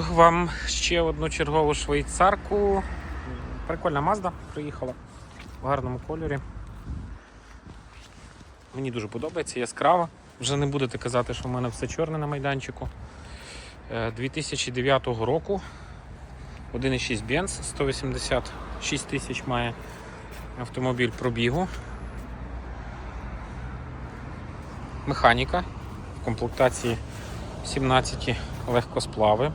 Вам ще одну чергову швейцарку. Прикольна Mazda приїхала в гарному кольорі. Мені дуже подобається, яскрава. Вже не будете казати, що в мене все чорне на майданчику. Е, 2009 року 1,6 Benz, 186 тисяч має автомобіль пробігу. Механіка в комплектації 17 легкосплави,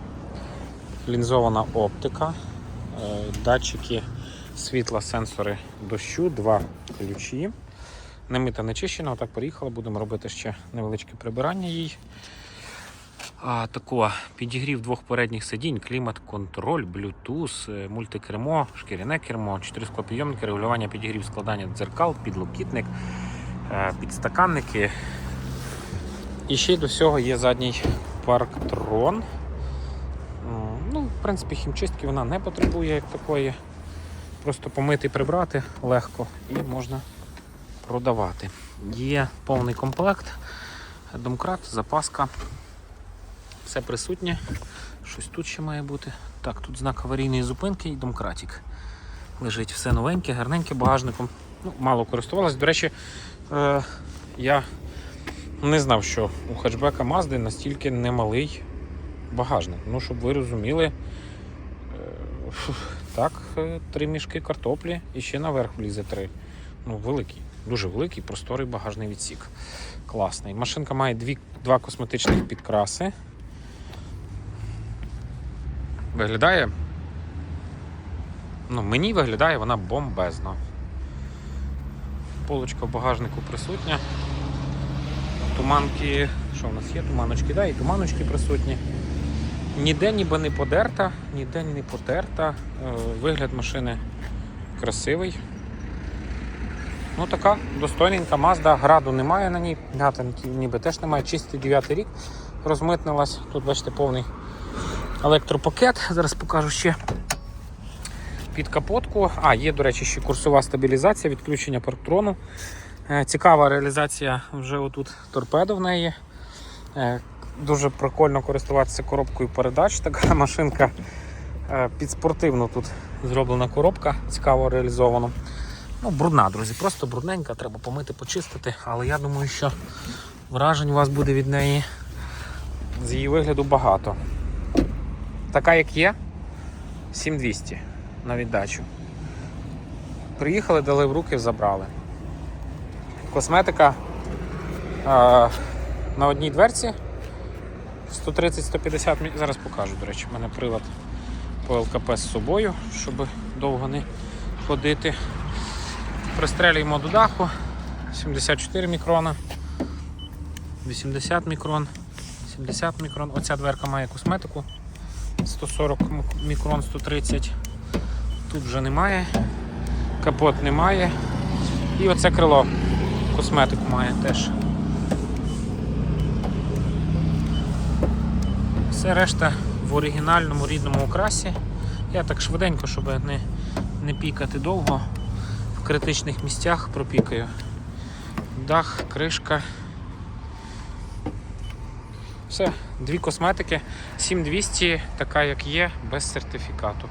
лінзована оптика, е, датчики світла, сенсори дощу, два ключі. Не мита, не чищена, отак поїхала, будемо робити ще невеличке прибирання їй. А, тако, підігрів двох передніх сидінь, клімат-контроль, Bluetooth, е, мультикермо, шкіряне кермо, чотири склопідйомники, регулювання підігрів, складання дзеркал, підлокітник, е, підстаканники. І ще й до всього є задній парктрон. В принципі, хімчистки вона не потребує як такої. Просто помити і прибрати легко і можна продавати. Є повний комплект, домкрат, запаска. Все присутнє. Щось тут ще має бути. Так, тут знак аварійної зупинки і домкратик. Лежить все новеньке, гарненьке багажником. Ну, мало користувалась. До речі, е, я не знав, що у хетчбека Mazda настільки немалий багажник. Ну, щоб ви розуміли, так, е, три мішки картоплі і ще наверх влізе три. Ну, великий, дуже великий, просторий багажний відсік. Класний. Машинка має дві, два косметичних підкраси. Виглядає. Ну, мені виглядає вона бомбезно. Полочка в багажнику присутня. Туманки, що в нас є? Туманочки, да, і туманочки присутні. Ніде ніби не подерта, ніде не потерта. Е, Вигляд машини красивий. Ну така достойненька Mazda, граду немає на ній, гатинки ніби теж немає. Чистий 9 рік розмитнилась. Тут бачите повний електропакет. Зараз покажу ще під капотку. А, є, до речі, ще курсова стабілізація, відключення парктрону. Е, Цікава реалізація вже отут торпедо в неї. Е, Дуже прикольно користуватися коробкою передач. Така машинка е, під спортивну тут зроблена коробка, цікаво реалізовано. Ну, брудна, друзі, просто брудненька, треба помити, почистити, але я думаю, що вражень у вас буде від неї з її вигляду багато. Така, як є, 7200 на віддачу. Приїхали, дали в руки, забрали. Косметика а, на одній дверці 130-150 мі- Зараз покажу, до речі, в мене прилад по ЛКП з собою, щоб довго не ходити. Пристрелюємо до даху 74 мікрона, 80 мікрон, 70 мікрон. Оця дверка має косметику 140 мікрон, 130. Тут вже немає, капот немає. І оце крило косметику має теж. Все решта в оригінальному рідному окрасі. Я так швиденько, щоб не, не пікати довго, в критичних місцях пропікаю. Дах, кришка. Все, дві косметики. 7200, така як є, без сертифікату.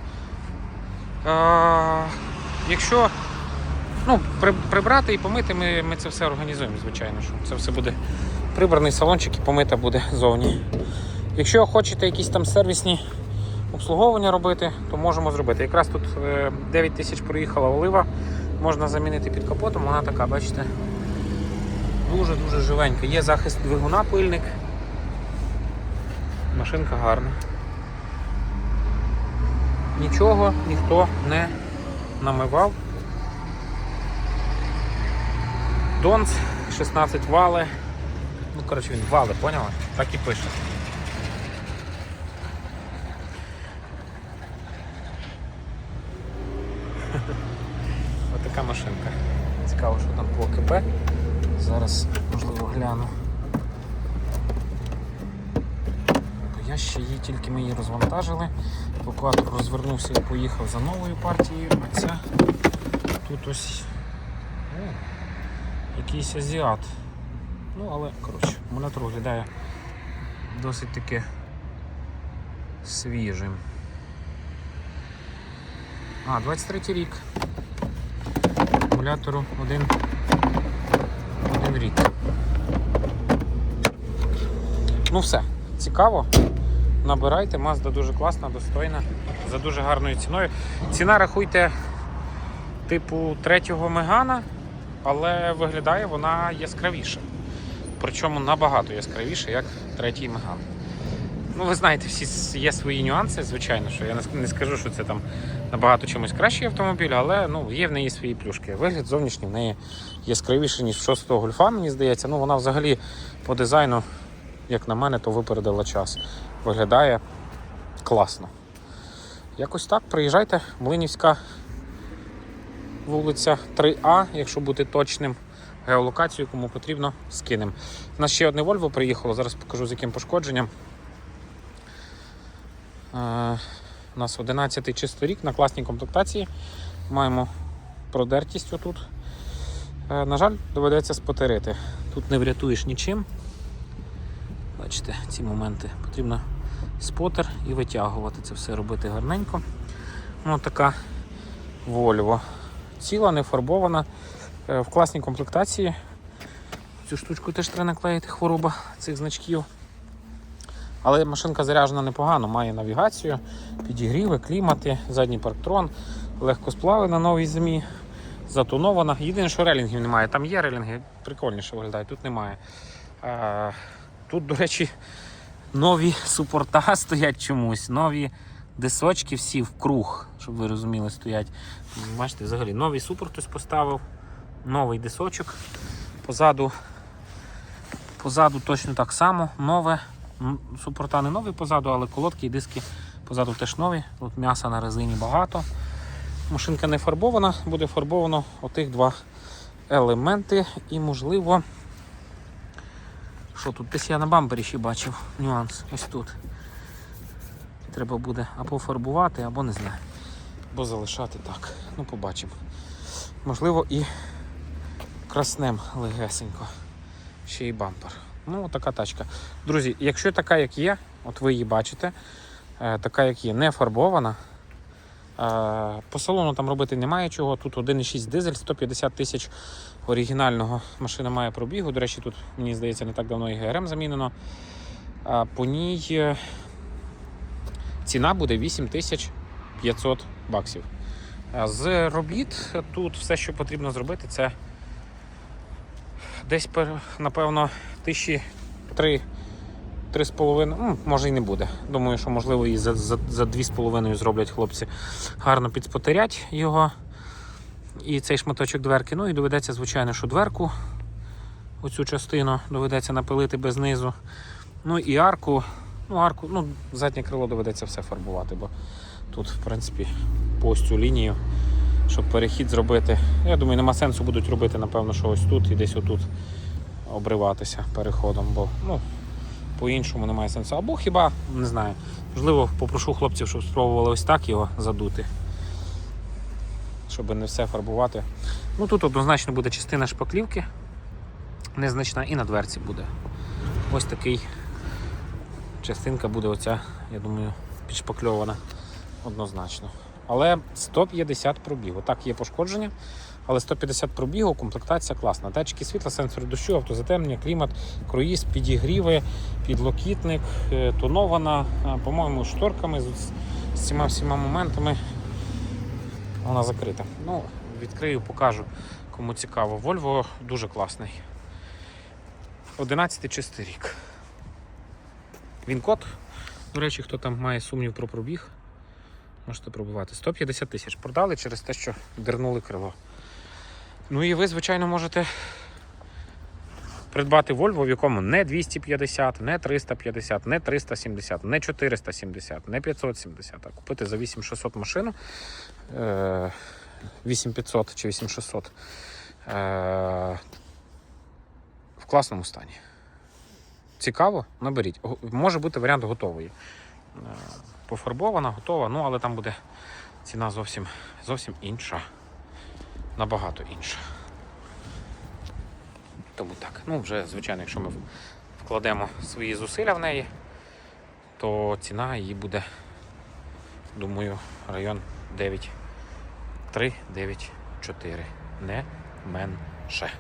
А, якщо ну, при, прибрати і помити, ми, ми це все організуємо, звичайно. що Це все буде прибраний салончик і помита буде зовні. Якщо хочете якісь там сервісні обслуговування робити, то можемо зробити. Якраз тут е, 9 тисяч проїхала олива, можна замінити під капотом, вона така, бачите, дуже-дуже живенька. Є захист двигуна, пильник. Машинка гарна. Нічого ніхто не намивав. Донц 16 вали. Ну, коротше, він вали, поняла? Так і пише. Отака машинка. Цікаво, що там по КП. Зараз можливо гляну. Я ще її тільки ми її розвантажили. Евакуатор розвернувся і поїхав за новою партією, а ця тут ось о, якийсь азіат. Ну, але, коротше, монетор виглядає досить таки свіжим. А, 23 рік. Акумулятору один, один рік. Ну все, цікаво. Набирайте, Mazda дуже класна, достойна, за дуже гарною ціною. Ціна рахуйте типу третього Мегана, але виглядає вона яскравіше. Причому набагато яскравіше, як третій Меган. Ну, ви знаєте, всі є свої нюанси, звичайно, що я не скажу, що це там набагато чимось кращий автомобіль, але ну, є в неї свої плюшки. Вигляд зовнішній в неї яскравіший, ніж 6-го гольфа, мені здається. Ну, вона взагалі по дизайну, як на мене, то випередила час. Виглядає класно. Якось так, приїжджайте, Млинівська вулиця 3А, якщо бути точним. Геолокацію, кому потрібно, скинемо. У нас ще одне Volvo приїхало, зараз покажу з яким пошкодженням. Е, У нас 11 чистий рік на класній комплектації. Маємо продертість отут. Е, На жаль, доведеться спотерити. Тут не врятуєш нічим. Бачите, ці моменти потрібно спотер і витягувати це все робити гарненько. Ну, така Volvo. Ціла, не фарбована, е, в класній комплектації. Цю штучку теж треба наклеїти хвороба цих значків. Але машинка заряджена непогано, має навігацію, підігріви, клімати, задній парктрон, легкосплави на новій зимі, затонована. Єдине, що релінгів немає. Там є релінги, прикольніше виглядають, тут немає. А, тут, до речі, нові супорта стоять чомусь, нові дисочки всі в круг, щоб ви розуміли, стоять. Бачите, взагалі новий супор хтось поставив, новий дисочок. Позаду, позаду точно так само, нове. Супорта не нові позаду, але колодки і диски позаду теж нові. Тут м'яса на резині багато. Машинка не фарбована, буде фарбовано отих два елементи. І можливо. Що тут? Десь я на бампері ще бачив нюанс. Ось тут. Треба буде або фарбувати, або не знаю. Або залишати так. Ну, побачимо. Можливо, і краснем легесенько. Ще й бампер. Ну, така тачка. Друзі, якщо така, як є, от ви її бачите, е, така, як є, не фарбована. е, По салону там робити немає чого. Тут 1,6 дизель, 150 тисяч оригінального машина має пробігу. До речі, тут, мені здається, не так давно і ГРМ замінено. По ній е, ціна буде 8500 баксів. З робіт тут все, що потрібно зробити, це десь, напевно, тисячі три, три з половиною, ну, може і не буде. Думаю, що можливо і за, за, за дві з половиною зроблять хлопці. Гарно підспотерять його і цей шматочок дверки. Ну і доведеться, звичайно, що дверку, оцю частину доведеться напилити без низу. Ну і арку. Ну, арку, ну, заднє крило доведеться все фарбувати, бо тут, в принципі, по ось цю лінію, щоб перехід зробити. Я думаю, нема сенсу будуть робити, напевно, що ось тут і десь отут обриватися переходом, бо ну, по-іншому немає сенсу. Або хіба, не знаю, можливо, попрошу хлопців, щоб спробували ось так його задути. Щоб не все фарбувати. Ну тут однозначно буде частина шпаклівки, незначна, і на дверці буде. Ось такий частинка буде оця, я думаю, підшпакльована однозначно. Але 150 пробігу. Так, є пошкодження, але 150 пробігу, комплектація класна. Датчики світла, сенсори дощу, автозатемнення, клімат, круїз, підігріви, підлокітник, е, тонована, по-моєму, шторками з, цими всіма моментами. Вона закрита. Ну, відкрию, покажу, кому цікаво. Volvo дуже класний. 11 чистий рік. Він код. До речі, хто там має сумнів про пробіг, можете пробувати. 150 тисяч продали через те, що дернули крило. Ну і ви, звичайно, можете придбати Volvo, в якому не 250, не 350, не 370, не 470, не 570, а купити за 8600 машину. е, 8500 чи 8600 е, в класному стані. Цікаво, наберіть. Може бути варіант готової. Пофарбована, готова, ну але там буде ціна зовсім, зовсім інша. Набагато інша. Тому так. Ну, вже, звичайно, якщо ми вкладемо свої зусилля в неї, то ціна її буде, думаю, район 9,3, 9,4. Не менше.